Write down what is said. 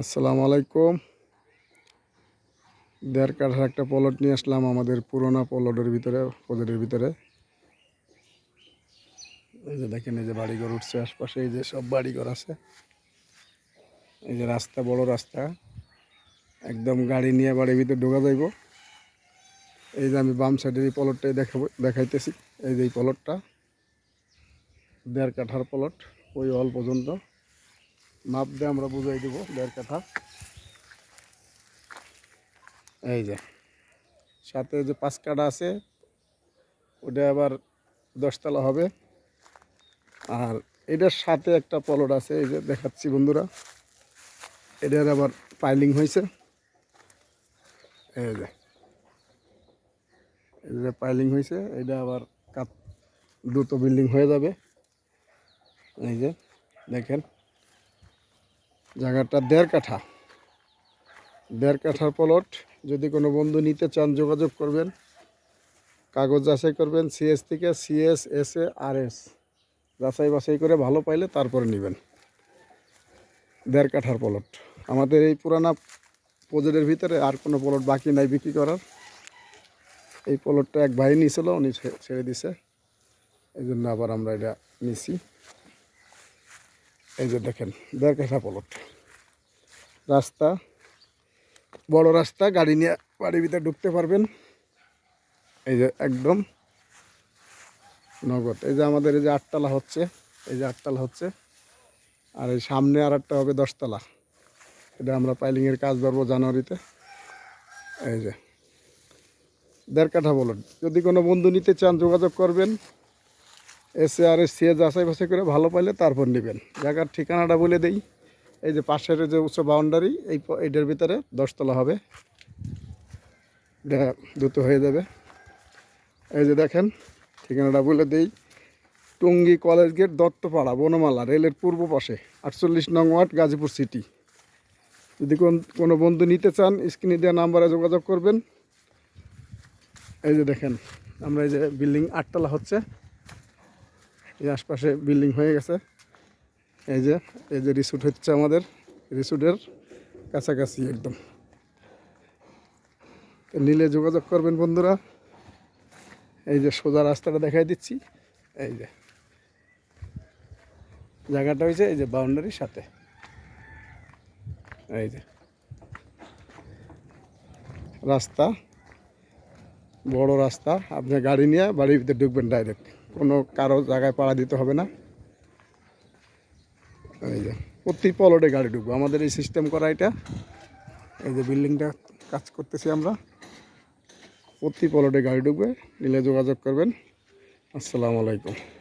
আসসালামু আলাইকুম। দেড় কাঠার একটা পলট নিয়ে আসলাম আমাদের পুরোনো পলটের ভিতরে পলটের ভিতরে। এই যে দেখেন, এই যে বাড়িঘর উঠছে আশপাশে, এই যে সব বাড়িঘর আছে। এই যে রাস্তা, বড় রাস্তা। একদম গাড়ি নিয়ে বাড়ির ভিতরে ঢোকা যাইব। এই যে আমি বাম সাইডের এই পলটটাই দেখাবো, দেখাইতেছি। এই যে এই পলটটা, দেড় কাঠার পলট, ওই অল পর্যন্ত। মাপ দিয়ে আমরা বুঝাই দেবো দেড় কাঠা। এই যে, সাথে যে পাঁচ কাঠা আছে, ওটা আবার দশতলা হবে। আর এটার সাথে একটা পলট আছে, এই যে দেখাচ্ছি বন্ধুরা। এটার আবার পাইলিং হয়েছে। এই যে যে পাইলিং হয়েছে, এটা আবার কাপ দ্রুত বিল্ডিং হয়ে যাবে। এই যে, দেখেন। জায়গাটা দেড় কাঠা। দেড় কাঠার প্লট, যদি কোনো বন্ধু নিতে চান, যোগাযোগ করবেন। কাগজ যাচাই করবেন সিএস থেকে CS S A R S যাচাই বাছাই করে ভালো পাইলে তারপরে নেবেন। দেড় কাঠার প্লট। আমাদের এই পুরানা প্রজেক্টের ভিতরে আর কোনো প্লট বাকি নাই বিক্রি করার। এই প্লটটা এক ভাই নিয়েছিল, উনি ছেড়ে দিছে। এই জন্য আবার আমরা এটা নিছি। এই যে দেখেন দেড় কাঠা প্লট রাস্তা, বড় রাস্তা, গাড়ি নিয়ে বাড়ির ভিতরে ঢুকতে পারবেন। এই যে একদম নগদ। এই যে আমাদের এই যে আটতলা হচ্ছে, এই যে আটতলা হচ্ছে। আর এই সামনে আর একটা হবে দশতলা। এটা আমরা পাইলিংয়ের কাজ ধরবো জানুয়ারিতে। এই যে দেড় কাঠা বলুন যদি কোনো বন্ধু নিতে চান, যোগাযোগ করবেন। এসে আর সে যাচাই বাছাই করে ভালো পাইলে তারপর নেবেন। জায়গার ঠিকানাটা বলে দেই। এই যে পাশের যে উচ্চ বাউন্ডারি এই এইটার ভিতরে দশতলা হবে। এটা দ্রুত হয়ে যাবে। এই যে দেখেন, ঠিকানাটা বলে দেই। টঙ্গী কলেজ গেট, দত্তপাড়া, বনমালা, রেলের পূর্ব পাশে, আটচল্লিশ নং ওয়ার্ড, গাজীপুর সিটি। যদি কোন কোনো বন্ধু নিতে চান, স্ক্রিনে দেওয়া নাম্বারে যোগাযোগ করবেন। এই যে দেখেন, আমরা এই যে বিল্ডিং আটতলা হচ্ছে। এই আশপাশে বিল্ডিং হয়ে গেছে। এই যে এই যে রিসুট হচ্ছে আমাদের। রিসুটের কাছাকাছি একদম। নিলে যোগাযোগ করবেন বন্ধুরা। এই যে সোজা রাস্তাটা দেখাই দিচ্ছি। এই যে। জায়গাটা হয়েছে এই যে বাউন্ডারির সাথে। এই যে। রাস্তা বড় রাস্তা, আপনি গাড়ি নিয়ে বাড়ির ভিতরে ঢুকবেন ডাইরেক্ট কোনো কারও জায়গায় পাড়া দিতে হবে না। এই যে, প্রতি পলটে গাড়ি ঢুকবো। আমাদের এই সিস্টেম করা এটা। এই যে বিল্ডিংটা কাজ করতেছি আমরা। প্রতি পলটে গাড়ি ঢুকবে। নিলে যোগাযোগ করবেন। আসসালামু আলাইকুম।